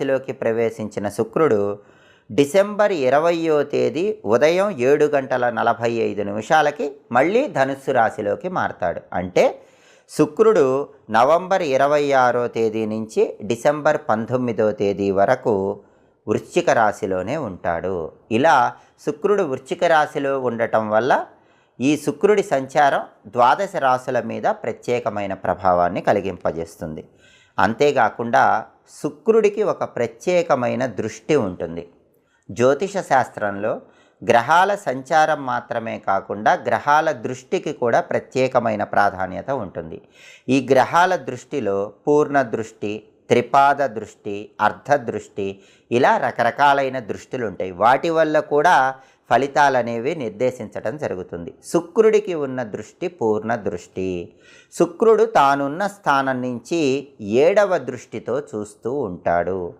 రాశిలోకి ప్రవేశించిన శుక్రుడు డిసెంబర్ ఇరవయో తేదీ ఉదయం ఏడు గంటల నలభై ఐదు నిమిషాలకి మళ్ళీ ధనుస్సు రాశిలోకి మారతాడు. అంటే శుక్రుడు నవంబర్ ఇరవై ఆరో తేదీ నుంచి డిసెంబర్ పంతొమ్మిదో తేదీ వరకు వృశ్చిక రాశిలోనే ఉంటాడు. ఇలా శుక్రుడు వృశ్చిక రాశిలో ఉండటం వల్ల ఈ శుక్రుడి సంచారం ద్వాదశ రాశుల మీద ప్రత్యేకమైన ప్రభావాన్ని కలిగింపజేస్తుంది. అంతేకాకుండా శుక్రుడికి ఒక ప్రత్యేకమైన దృష్టి ఉంటుంది. జ్యోతిష శాస్త్రంలో గ్రహాల సంచారం మాత్రమే కాకుండా గ్రహాల దృష్టికి కూడా ప్రత్యేకమైన ప్రాధాన్యత ఉంటుంది. ఈ గ్రహాల దృష్టిలో పూర్ణ దృష్టి త్రిపాద దృష్టి అర్ధ దృష్టి ఇలా రకరకాలైన దృష్టిలు ఉంటాయి వాటి వల్ల కూడా ఫలితాలు అనేవి నిర్దేశించడం జరుగుతుంది. శుక్రుడికి ఉన్న దృష్టి పూర్ణ దృష్టి. శుక్రుడు తానున్న స్థానం నుంచి ఏడవ దృష్టితో చూస్తూ ఉంటాడు.